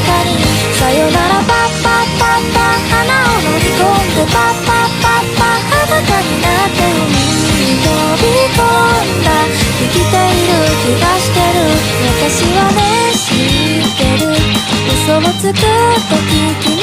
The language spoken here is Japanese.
かにさよならパッパッパッパ花を飲み込んでパッパッパッパ裸になって海に飛び込んだ生きている気がしてる私はね知ってる嘘をつくと聞き